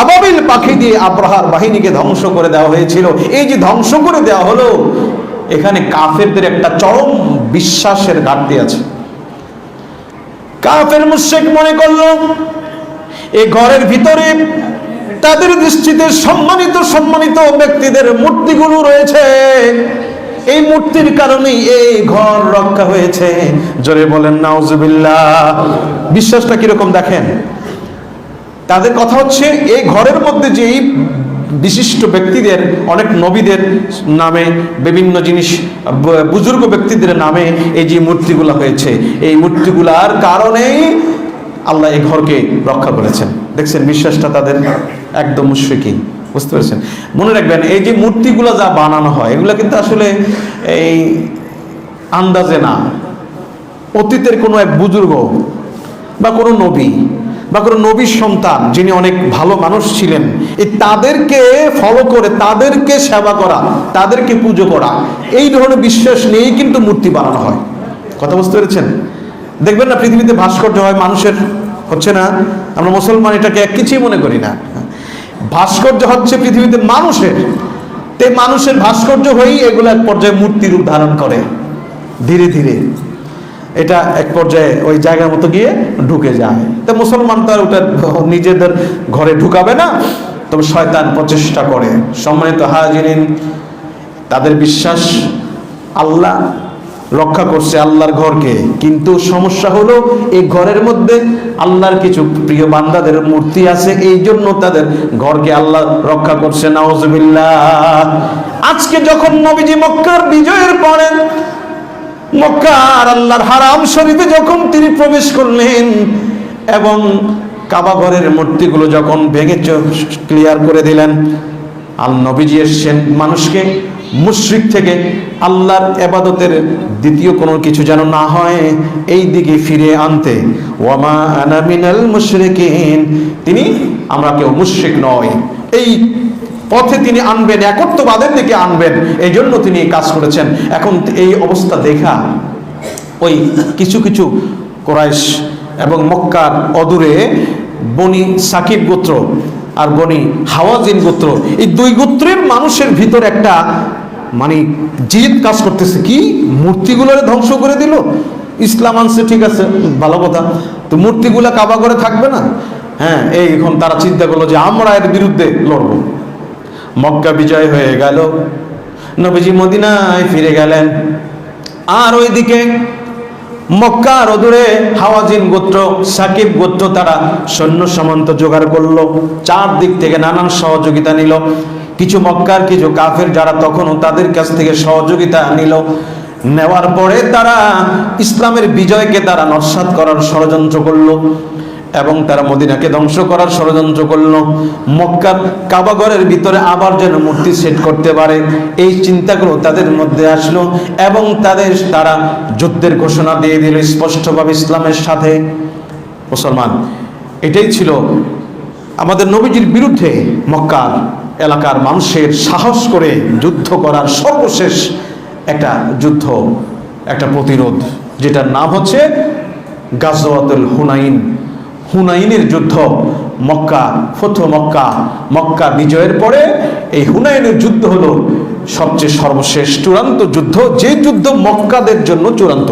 আবাবিল। পাখি দিয়ে আব্রাহার বাহিনীকে ধ্বংস করে দেওয়া হয়েছিল। এই যে ধ্বংস করে দেওয়া হলো, এখানে কাফেরদের একটা চরম বিশ্বাসের ঘাটতি আছে। কাফের মুশেক মনে করল এই ঘরের ভিতরে তাদের দৃষ্টিতে সম্মানিত সম্মানিত ব্যক্তিদের মূর্তিগুলো রয়েছে। এই মূর্তির কারণেই এই ঘর রক্ষা হয়েছে। জোরে বলেন, নাউজুবিল্লাহ। বিশ্বাসটা কীরকম দেখেন? তাদের কথা হচ্ছে, এই ঘরের মধ্যে যে এই বিশিষ্ট ব্যক্তিদের, অনেক নবীদের নামে, বিভিন্ন জিনিস বুজুর্গ ব্যক্তিদের নামে এই যে মূর্তিগুলো হয়েছে, এই মূর্তিগুলার কারণেই আল্লাহ এই ঘরকে রক্ষা করেছেন। দেখছেন, বিশ্বাসটা তাদের একদম মুশ্রিকই বুঝতে পেরেছেন? মনে রাখবেন, এই যে মূর্তিগুলো যা বানানো হয়, এগুলো কিন্তু আসলে এই আন্দাজে না। অতীতের কোনো এক বুজুর্গ বা কোনো নবী বা কোনো নবীর সন্তান যিনি অনেক ভালো মানুষ ছিলেন, এই তাদেরকে ফলো করে, তাদেরকে সেবা করা, তাদেরকে পুজো করা, এই ধরনের বিশ্বাস নিয়েই কিন্তু মূর্তি বানানো হয়। কথা বুঝতে পেরেছেন? দেখবেন না, পৃথিবীতে ভাস্কর্য হয় মানুষের, হচ্ছে না? আমরা মুসলমান এটাকে এক কিছুই মনে করি না। ভাস্কর্য হচ্ছে পৃথিবীতে মানুষের। তে মানুষের ভাস্কর্য হয়েই এগুলো এক পর্যায়ে মূর্তি রূপ ধারণ করে। ধীরে ধীরে। এটা এক পর্যায়ে ওই জায়গার মতো গিয়ে ঢুকে যায়। তো মুসলমান তো আর ওটা নিজেদের ঘরে ঢুকাবে না। তবে শয়তান প্রচেষ্টা করে। সম্মানিত হাজিরিন, তাদের বিশ্বাস আল্লাহ রক্ষা করছে আল্লাহর ঘরকে। কিন্তু সমস্যা হলো, এই ঘরের মধ্যে আল্লাহর কিছু প্রিয় বান্দাদের মূর্তি আছে এই জন্য তাদের ঘরকে আল্লাহ রক্ষা করছে। নাউজুবিল্লাহ। আজকে যখন নবীজি মক্কার বিজয়ের পরে মক্কার আল্লাহর হারাম শরীফে যখন তিনি প্রবেশ করলেন এবং কাবা ঘরের মূর্তিগুলো যখন ভেঙে ক্লিয়ার করে দিলেন আল নবীজি এসছেন মানুষকে মুশরিক থেকে আল্লাহর এবাদতের দ্বিতীয় কোনো কিছু যেন না হয়, এই দিকে ফিরে আনতে। ওয়ামা তিনি আমরা কেউ মুশরিক নয় এই পথে তিনি আনবেন, একত্ববাদের দিকে আনবেন। এই জন্য তিনি কাজ করেছেন। এখন এই অবস্থা দেখা ওই কিছু কিছু কোরাইশ এবং মক্কার অদূরে বনি সাকিব গোত্র আর বনি হাওয়াজিন গোত্র। এই দুই গোত্রের মানুষের ভিতর একটা মানে জিদ কাজ করতেছে। কি? মূর্তিগুলোরে ধ্বংস করে দিল। ইসলাম আনছে, ঠিক আছে, ভালো কথা। তো মূর্তিগুলা কাবা করে থাকবে না? হ্যাঁ এই এখন তারা চিন্তা করল যে আমরা এর বিরুদ্ধে লড়বো। মক্কা বিজয় হয়ে গেল। নবীজি মদিনায় ফিরে গেলেন। আর ওইদিকে মক্কার অদূরে হাওয়াজিন গোত্র, সাকিব গোত্র তারা সৈন্য সামন্ত জোগাড় করল, চারদিক থেকে নানান সহযোগিতা নিল। কিছু মক্কার, কিছু কাফের যারা তখনও তাদের কাছ থেকে সহযোগিতা নিল। নেওয়ার পরে তারা ইসলামের বিজয়কে তারা নস্বাত করার ষড়যন্ত্র করল এবং তারা মদিনাকে ধ্বংস করার ষড়যন্ত্র করল। মক্কার কাবাগরের ভিতরে আবার যেন মূর্তি সেট করতে পারে, এই চিন্তাগুলো তাদের মধ্যে আসলো এবং তাদের, তারা যুদ্ধের ঘোষণা দিয়ে দিল স্পষ্টভাবে ইসলামের সাথে। মুসলমান, এটাই ছিল আমাদের নবীজির বিরুদ্ধে মক্কার এলাকার মানুষের সাহস করে যুদ্ধ করার সর্বশেষ একটা যুদ্ধ, একটা প্রতিরোধ, যেটার নাম হচ্ছে গাজওয়াতুল হুনাইন। হুনাইনের যুদ্ধ মক্কা ফথু মক্কা মক্কা বিজয়ের পরে এই হুনায়নের যুদ্ধ হলো সবচেয়ে সর্বশেষ চূড়ান্ত যুদ্ধ, যে যুদ্ধ মক্কাদের জন্য চূড়ান্ত।